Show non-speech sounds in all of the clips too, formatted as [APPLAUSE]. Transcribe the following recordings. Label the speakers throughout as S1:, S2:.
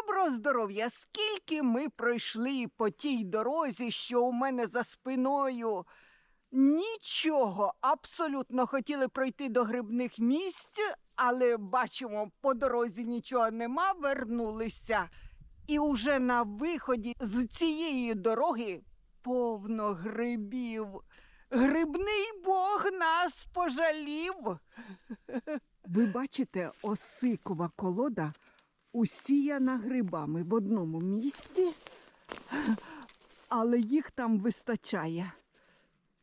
S1: Доброго здоров'я! Скільки ми пройшли по тій дорозі, що у мене за спиною. Нічого, абсолютно хотіли пройти до грибних місць, але бачимо, по дорозі нічого нема, вернулися. І уже на виході з цієї дороги повно грибів. Грибний Бог нас пожалів. Ви бачите, осикова колода усіяна грибами в одному місці, але їх там вистачає.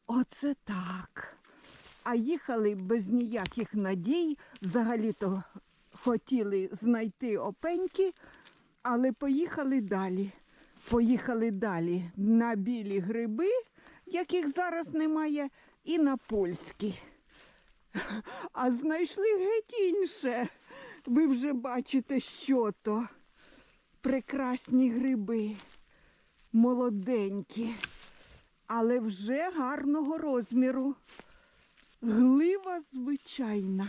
S1: Оце так. А їхали без ніяких надій, взагалі-то хотіли знайти опеньки, але поїхали далі. Поїхали далі на білі гриби, яких зараз немає, і на польські. А знайшли геть інше. Ви вже бачите, що то. Прекрасні гриби, молоденькі, але вже гарного розміру. Глива звичайна.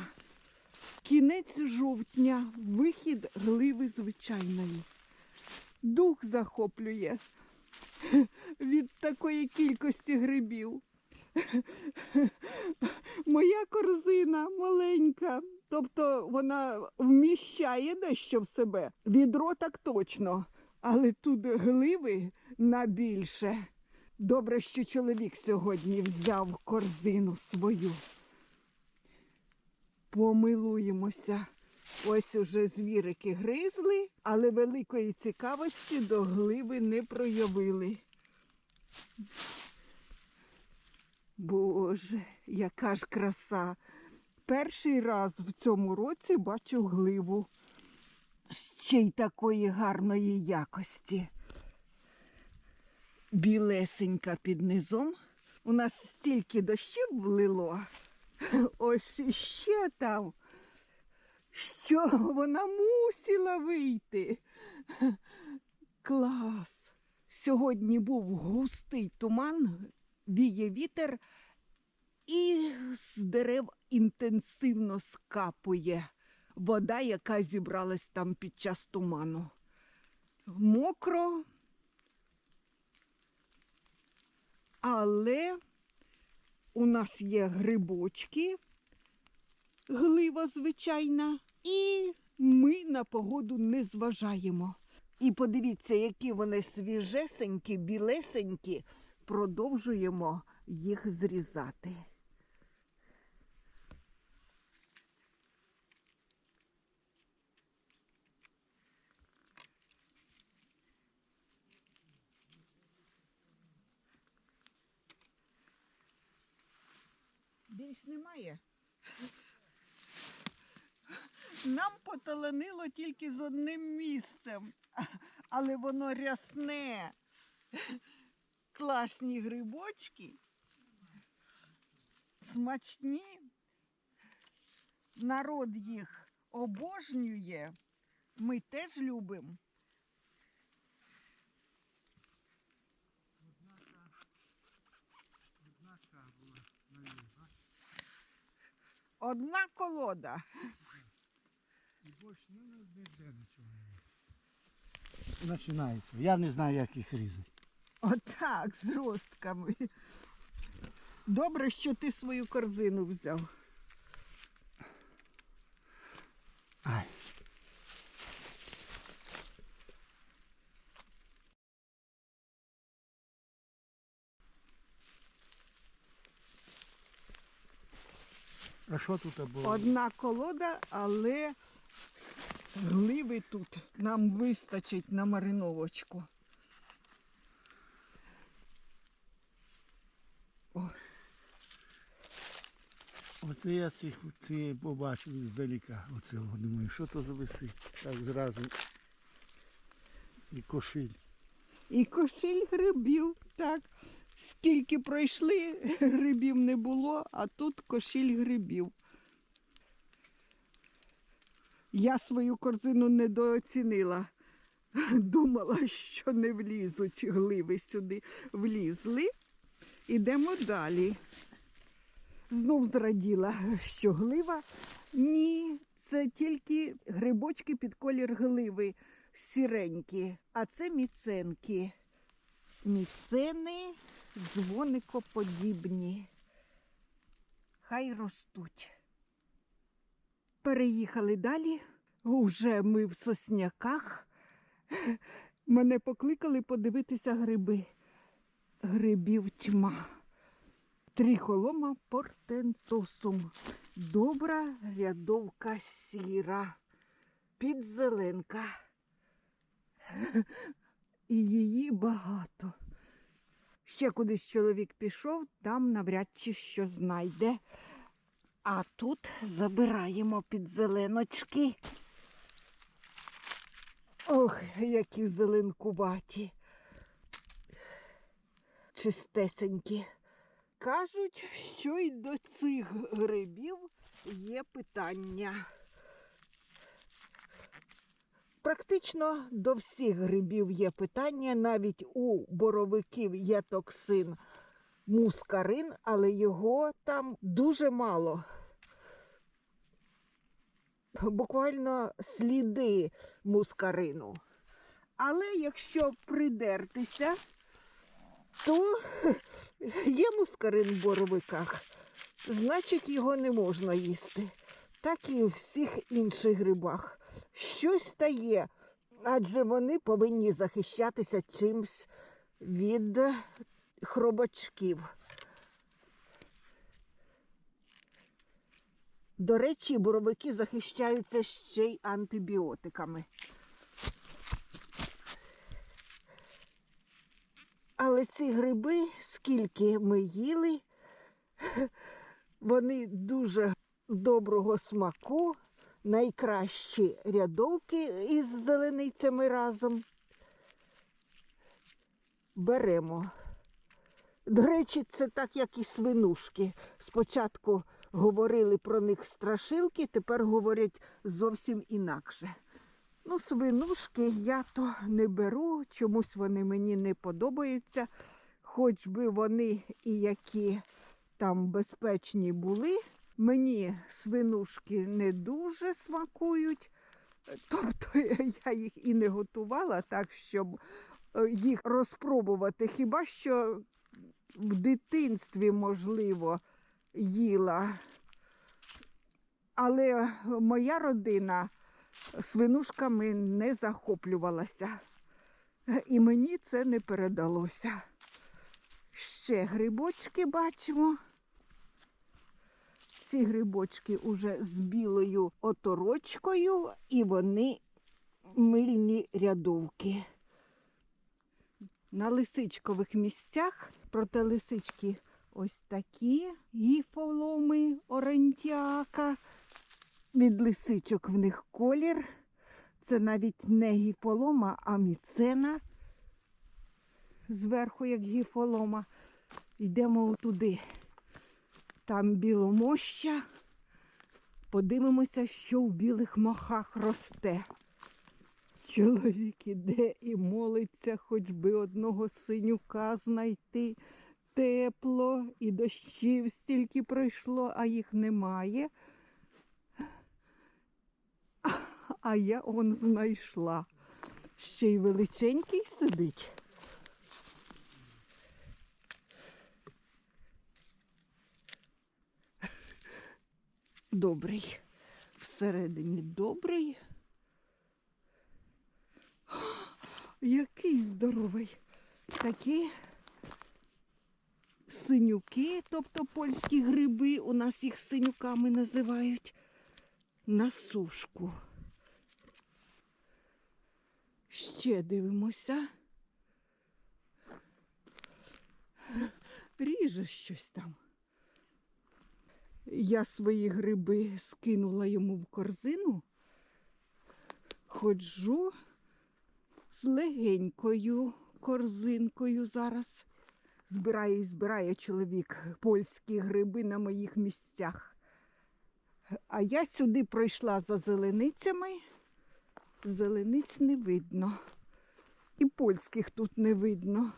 S1: Кінець жовтня, вихід гливи звичайної. Дух захоплює від такої кількості грибів. Моя корзина маленька, тобто вона вміщає дещо в себе. Відро так точно, але тут гливи на більше. Добре, що чоловік сьогодні взяв корзину свою. Помилуємося. Ось уже звірики гризли, але великої цікавості до гливи не проявили. Боже, яка ж краса. Перший раз в цьому році бачу гливу. Ще й такої гарної якості. Білесенька під низом. У нас стільки дощів влило. Ось іще там. Що вона мусила вийти. Клас. Сьогодні був густий туман, віє вітер, і з дерев інтенсивно скапує вода, яка зібралась там під час туману. Мокро, але у нас є грибочки, глива звичайна, і ми на погоду не зважаємо. І подивіться, які вони свіжесенькі, білесенькі, продовжуємо їх зрізати. Більш немає. Нам поталанило тільки з одним місцем, але воно рясне. Класні грибочки, смачні. Народ їх обожнює. Ми теж любимо. Одна колода.
S2: І більше ну, ніде нічого немає. Починається. Я не знаю, як їх різати.
S1: Отак, з ростками. Добре, що ти свою корзину взяв.
S2: Що тут було?
S1: Одна колода, але гливи тут нам вистачить на мариновочку.
S2: Оце я цих ці побачив здалека. Оце думаю, що то за висить? Так зразу. І кошиль.
S1: І кошель грибів, так. Скільки пройшли, [LAUGHS] грибів не було, а тут кошель грибів. Я свою корзину недооцінила. [LAUGHS] Думала, що не влізуть гливи сюди. Влізли. Ідемо далі. Знов зраділа, що глива. Ні, це тільки грибочки під колір гливи. сіренькі, а це міценки. Міцени дзвоникоподібні. Хай ростуть. Переїхали далі. Уже ми в сосняках. Мене покликали подивитися гриби. Грибів тьма. Трихолома портентосум. Добра рядовка сіра. Підзеленка. І її багато. Ще кудись чоловік пішов, там навряд чи що знайде. А тут забираємо підзеленочки. Ох, які зеленкуваті. Чистесенькі. Кажуть, що й до цих грибів є питання. Практично до всіх грибів є питання, навіть у боровиків є токсин мускарин, але його там дуже мало. Буквально сліди мускарину. Але якщо придертися, то є мускарин в боровиках, значить його не можна їсти. Так і у всіх інших грибах. Щось та є, адже вони повинні захищатися чимсь від хробачків. До речі, боровики захищаються ще й антибіотиками. Але ці гриби, скільки ми їли, [LAUGHS] вони дуже доброго смаку, найкращі рядовки із зеленицями разом. Беремо. До речі, це так, як і свинушки. Спочатку говорили про них страшилки, тепер говорять зовсім інакше. Ну, свинушки я то не беру, чомусь вони мені не подобаються. Хоч би вони і які там безпечні були, мені свинушки не дуже смакують. Тобто [LAUGHS] я їх і не готувала так, щоб е, їх розпробувати. Хіба що в дитинстві, можливо, їла. Але моя родина свинушками не захоплювалася. І мені це не передалося. Ще грибочки бачимо. Ці грибочки уже з білою оторочкою, і вони мильні рядовки. На лисичкових місцях, проте лисички ось такі гіфоломи орентяка. Від лисичок в них колір. Це навіть не гіфолома, а міцена. Зверху, як гіфолома. Йдемо туди. Там біломоща. Подивимося, що в білих мохах росте. Чоловік іде і молиться, хоч би одного синюка знайти. Тепло і дощів стільки пройшло, а їх немає. А я он знайшла. Ще й величенький сидить. Добрий. Всередині добрий. Який здоровий. Такі синюки, тобто польські гриби, у нас їх синюками називають, на сушку. Ще дивимося. Ріже щось там. Я свої гриби скинула йому в корзину. Ходжу з легенькою корзинкою зараз. Збирає і збирає чоловік польські гриби на моїх місцях. А я сюди пройшла за зеленицями. Зелениць не видно. І польських тут не видно.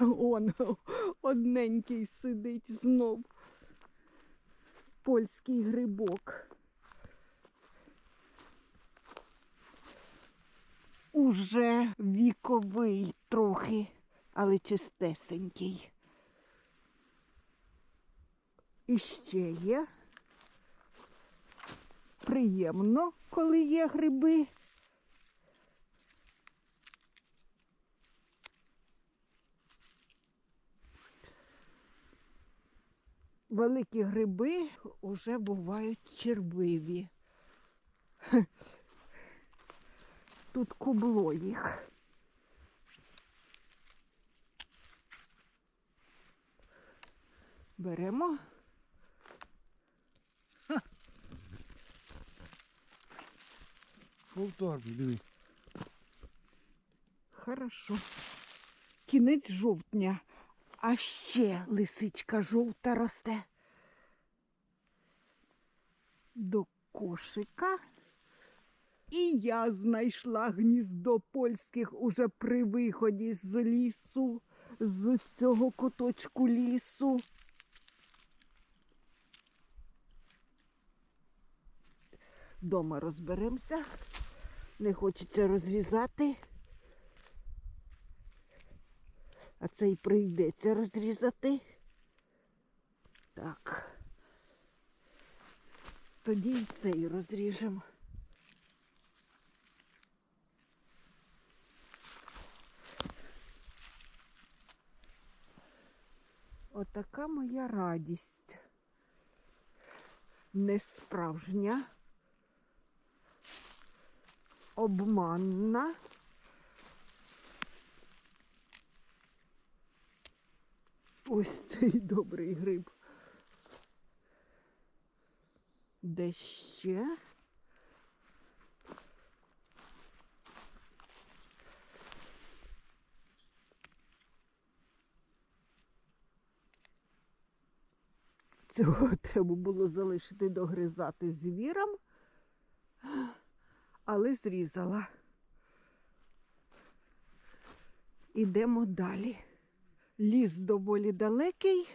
S1: Он [LAUGHS] одненький сидить знов. Польський грибок. уже віковий трохи, але чистесенький. І ще є. Приємно, коли є гриби. Великі гриби вже бувають червиві. [LAUGHS] Тут кубло їх. Беремо.
S2: Повторно, диви.
S1: Хорошо. Кінець жовтня. А ще лисичка жовта росте. До кошика. І я знайшла гніздо польських уже при виході з лісу, з цього куточку лісу. Дома розберемося. Не хочеться розрізати. А це й прийдеться розрізати. Так. Тоді і цей розріжемо. Отака моя радість. Не справжня, обманна. Ось цей добрий гриб. Де ще? Цього треба було залишити догризати звірам, але зрізала. Ідемо далі. Ліс доволі далекий,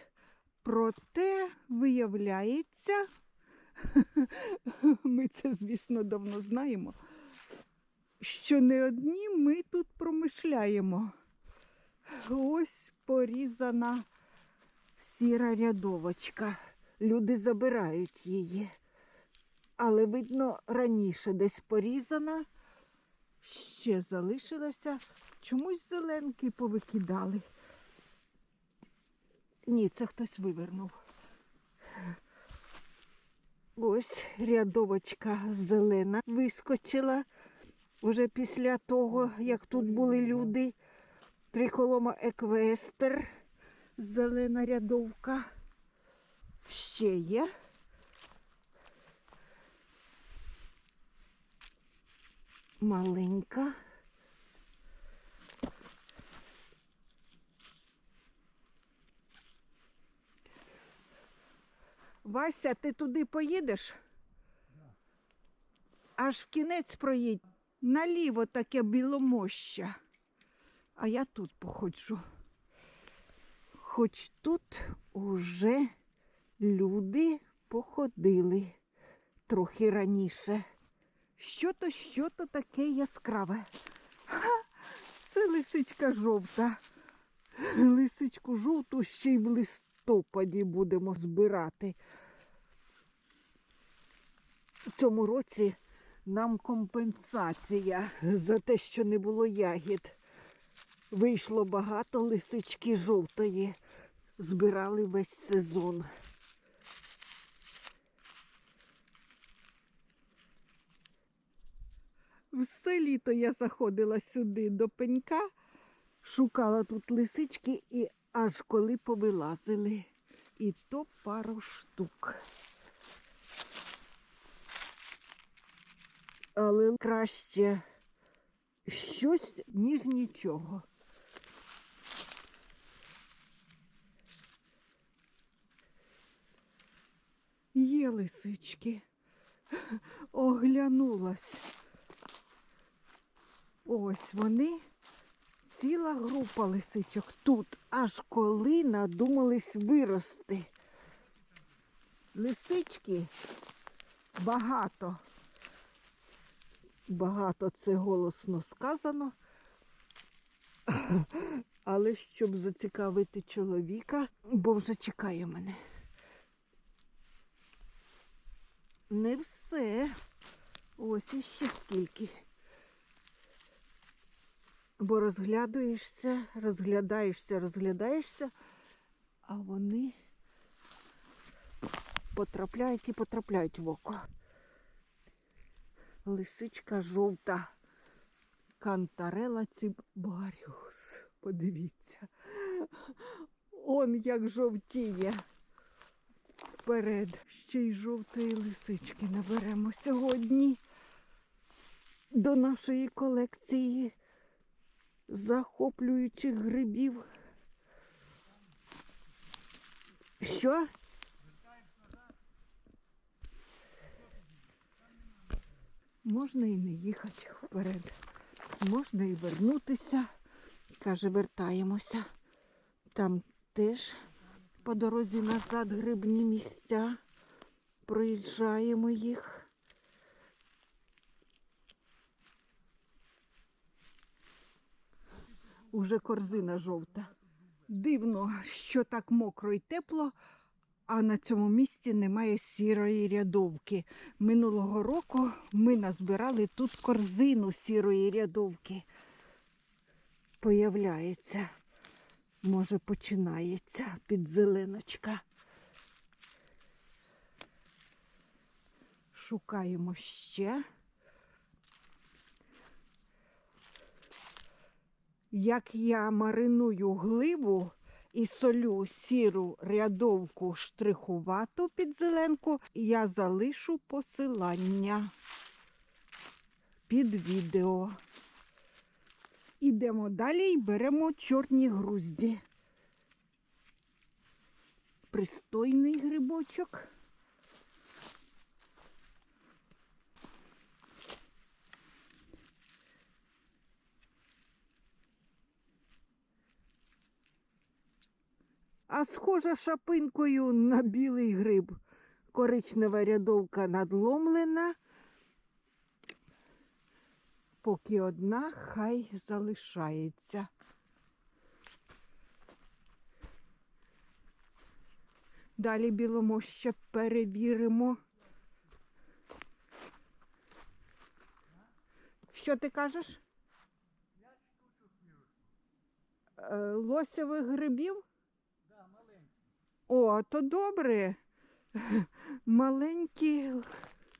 S1: проте виявляється, [LAUGHS] ми це, звісно, давно знаємо, що не одні ми тут промишляємо. Ось порізана сіра рядовочка. Люди забирають її. Але, видно, раніше десь порізана, ще залишилося. Чомусь зеленки повикидали. Ні, це хтось вивернув. Ось рядовочка зелена вискочила вже після того, як тут були люди. Триколома еквестер, зелена рядовка. Ще є. Маленька. Вася, ти туди поїдеш? Аж в кінець проїдь. Наліво таке біломоща. А я тут походжу. Хоч тут уже люди походили трохи раніше. Що то, що то таке яскраве. Ха, це лисичка жовта. Лисичку жовту ще й в листопаді будемо збирати. У цьому році нам компенсація за те, що не було ягід. Вийшло багато лисички жовтої. Збирали весь сезон. Все літо я заходила сюди до пенька, шукала тут лисички і аж коли повилазили. І то пару штук. Але краще щось, ніж нічого. Є лисички. Оглянулась. Ось вони. Ціла група лисичок тут, аж коли надумались вирости. Лисички багато. Багато це голосно сказано. [LAUGHS] Але щоб зацікавити чоловіка, бо вже чекає мене. Не все. Ось іще скільки. Бо розглядаєшся, розглядаєшся, розглядаєшся, а вони потрапляють і потрапляють в око. Лисичка жовта. Кантарела цибаріус. Подивіться. Он як жовтіє. Вперед. Ще й жовтої лисички наберемо сьогодні до нашої колекції захоплюючих грибів. Що? Можна і не їхати вперед. Можна і вернутися. Каже, вертаємося. Там теж по дорозі назад грибні місця. Проїжджаємо їх. Уже корзина жовта. Дивно, що так мокро і тепло, а на цьому місці немає сірої рядовки. Минулого року ми назбирали тут корзину сірої рядовки. Появляється, може, починається підзеленочка. Шукаємо ще. Як я мариную гливу і солю сіру рядовку штрихувату під зеленку, я залишу посилання під відео. Ідемо далі і беремо чорні грузді. Пристойний грибочок. А схожа шапинкою на білий гриб. Коричнева рядовка надломлена. Поки одна хай залишається. Далі біломоща перевіримо. Що ти кажеш? Е, Лосєвих грибів? О, то добре. Маленькі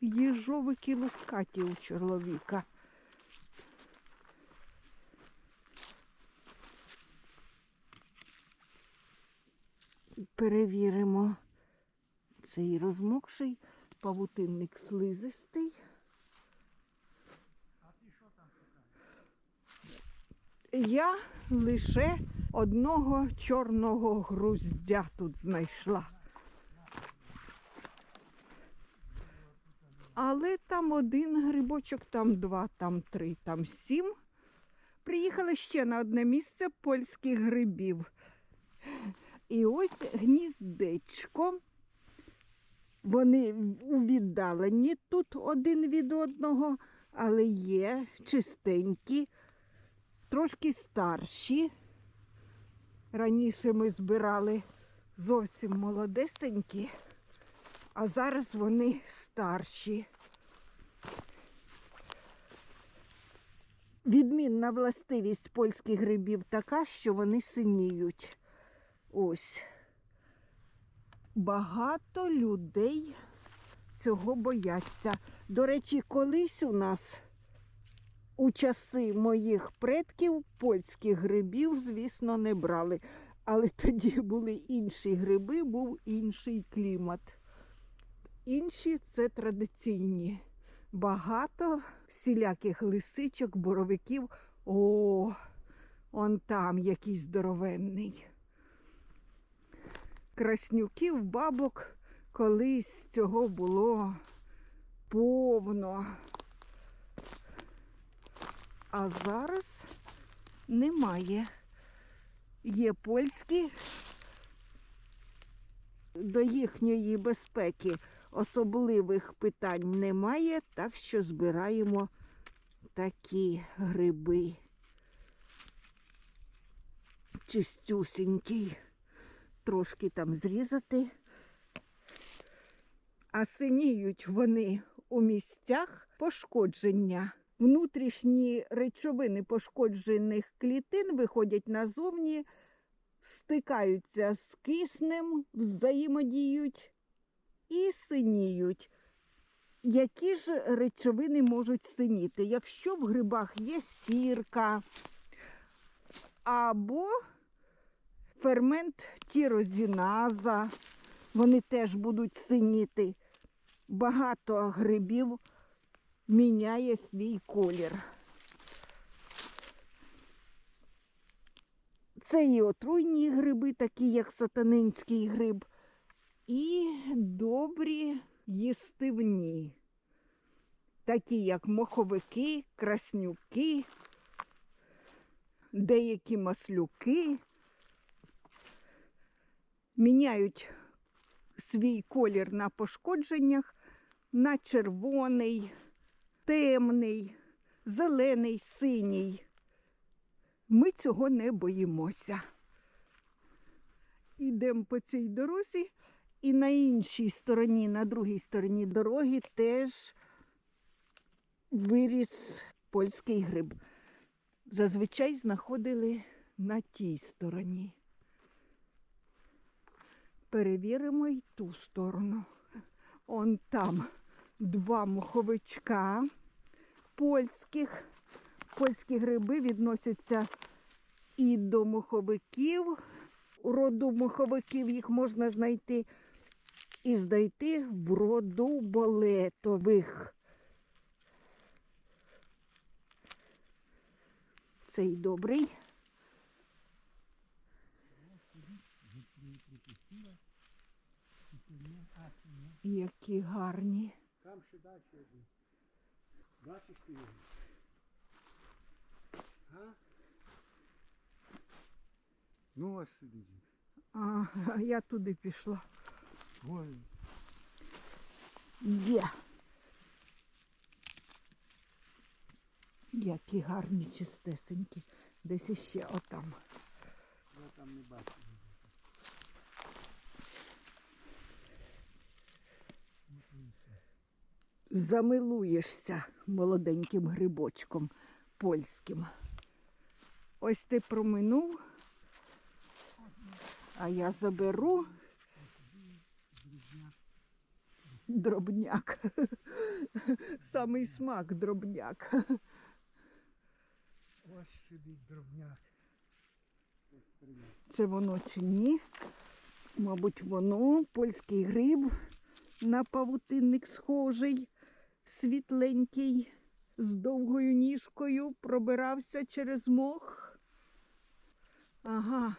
S1: їжовики лускаті у чоловіка. Перевіримо цей розмокший павутинник слизистий. Я лише одного чорного груздя тут знайшла. Але там один грибочок, там два, там три, там сім. Приїхали ще на одне місце польських грибів. І ось гніздечко. Вони віддалені тут один від одного, але є чистенькі, трошки старші. Раніше ми збирали зовсім молодесенькі, а зараз вони старші. Відмінна властивість польських грибів така, що вони синіють. Ось. Багато людей цього бояться. До речі, колись у нас у часи моїх предків польських грибів, звісно, не брали. Але тоді були інші гриби, був інший клімат. Інші це традиційні. Багато всіляких лисичок, боровиків. О, он там якийсь здоровенний. Краснюків, бабок колись цього було повно. А зараз немає. Є польські, до їхньої безпеки особливих питань немає, так що збираємо такі гриби. Чистюсінький. Трошки там зрізати. А синіють вони у місцях пошкодження. Внутрішні речовини пошкоджених клітин виходять назовні, стикаються з киснем, взаємодіють і синіють. Які ж речовини можуть синіти? Якщо в грибах є сірка або фермент тірозіназа, вони теж будуть синіти. Багато грибів міняє свій колір. Це і отруйні гриби, такі як сатанинський гриб, і добрі їстивні, такі як моховики, краснюки, деякі маслюки. Міняють свій колір на пошкодженнях на червоний, темний, зелений, синій. Ми цього не боїмося. Ідемо по цій дорозі, і на іншій стороні, на другій стороні дороги теж виріс польський гриб. Зазвичай знаходили на тій стороні. Перевіримо й ту сторону. Он там два моховичка польських. Польські гриби відносяться і до моховиків. У роду моховиків їх можна знайти і знайти в роду болетових. Цей добрий. Які гарні.
S2: Там ще далі один. Бачиш ти його? А? Ну ось сидить.
S1: А, я туди пішла.
S2: Ой,
S1: Є. Які гарні чистесенькі. Десь іще отам.
S2: я там не бачу.
S1: Замилуєшся молоденьким грибочком польським. Ось ти проминув, а я заберу дробняк. Самий смак дробняк.
S2: Ось сидить дробняк.
S1: Це воно чи ні? Мабуть, воно польський гриб на павутинник схожий, світленький, з довгою ніжкою пробирався через мох. Ага,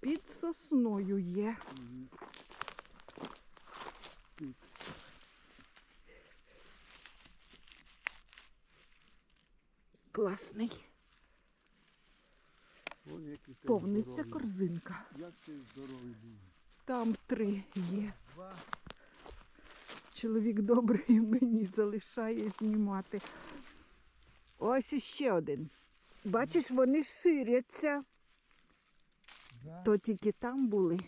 S1: під сосною є. Класний. Повниться корзинка.
S2: Як ти здоровий був.
S1: Там три є.
S2: Два.
S1: Чоловік добрий [LAUGHS] мені залишає знімати. Ось іще один. Бачиш, вони ширяться.
S2: Да.
S1: То тільки там були,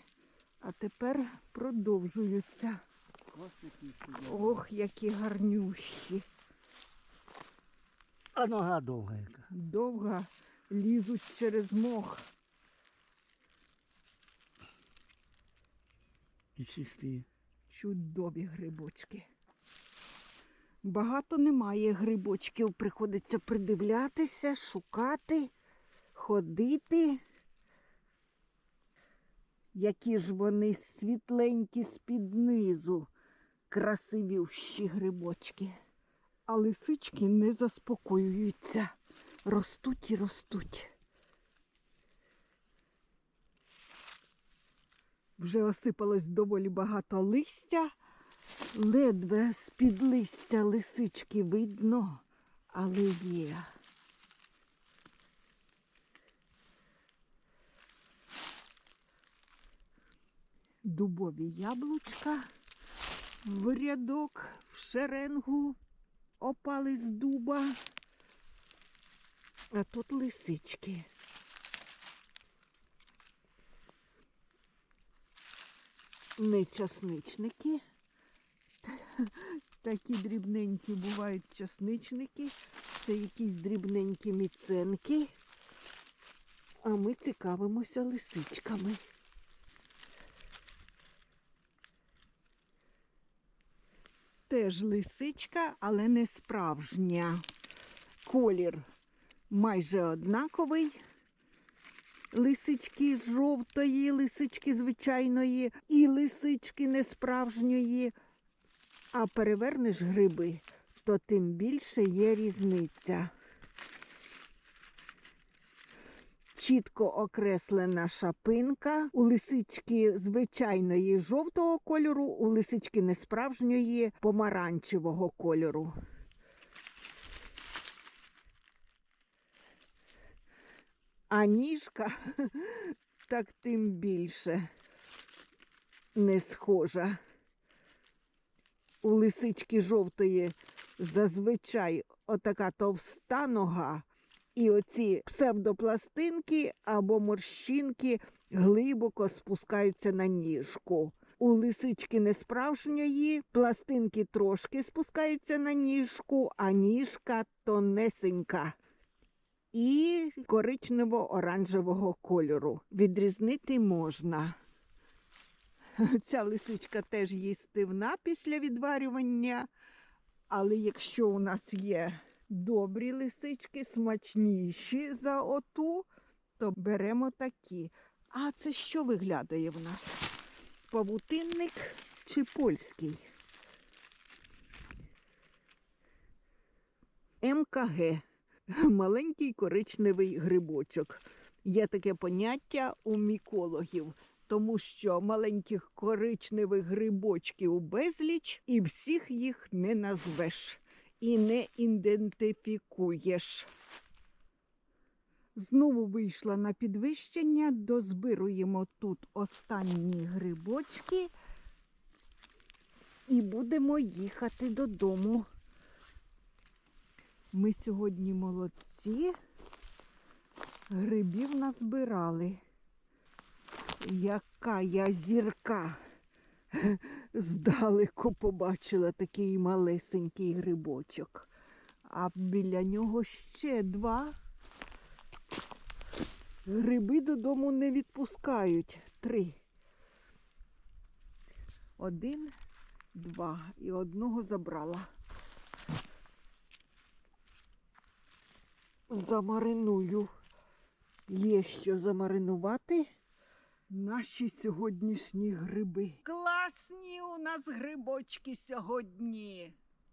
S1: а тепер продовжуються. Ох, які гарнющі.
S2: А нога довга яка.
S1: Довго лізуть через мох.
S2: І чисті.
S1: Чудові грибочки. Багато немає грибочків, приходиться придивлятися, шукати, ходити. Які ж вони світленькі з-під низу, красивющі грибочки. А лисички не заспокоюються, ростуть і ростуть. Вже осипалось доволі багато листя, ледве з-під листя лисички видно, але є. Дубові яблучка в рядок, в шеренгу опали з дуба. А тут лисички. Не часничники. [LAUGHS] Такі дрібненькі бувають часничники. Це якісь дрібненькі міценки. А ми цікавимося лисичками. Теж лисичка, але не справжня. Колір майже однаковий. Лисички жовтої, лисички звичайної і лисички несправжньої. А перевернеш гриби, то тим більше є різниця. Чітко окреслена шапинка, у лисички звичайної жовтого кольору, у лисички несправжньої помаранчевого кольору. А ніжка [LAUGHS] так тим більше не схожа. У лисички жовтої зазвичай отака товста нога, і оці псевдопластинки або морщинки глибоко спускаються на ніжку. У лисички несправжньої пластинки трошки спускаються на ніжку, а ніжка тонесенька і коричнево-оранжевого кольору. Відрізнити можна. [LAUGHS] Ця лисичка теж їстивна після відварювання. Але якщо у нас є добрі лисички, смачніші за оту, то беремо такі. А це що виглядає в нас? Павутинник чи польський? МКГ маленький коричневий грибочок. Є таке поняття у мікологів, тому що маленьких коричневих грибочків безліч, і всіх їх не назвеш і не ідентифікуєш. Знову вийшла на підвищення, дозбируємо тут останні грибочки і будемо їхати додому. Ми сьогодні молодці. Грибів назбирали. Яка я зірка. Здалеку побачила такий малесенький грибочок. А біля нього ще два. Гриби додому не відпускають. Три. Один, два. І одного забрала. Замариную. Є що замаринувати наші сьогоднішні гриби. Класні у нас грибочки сьогодні.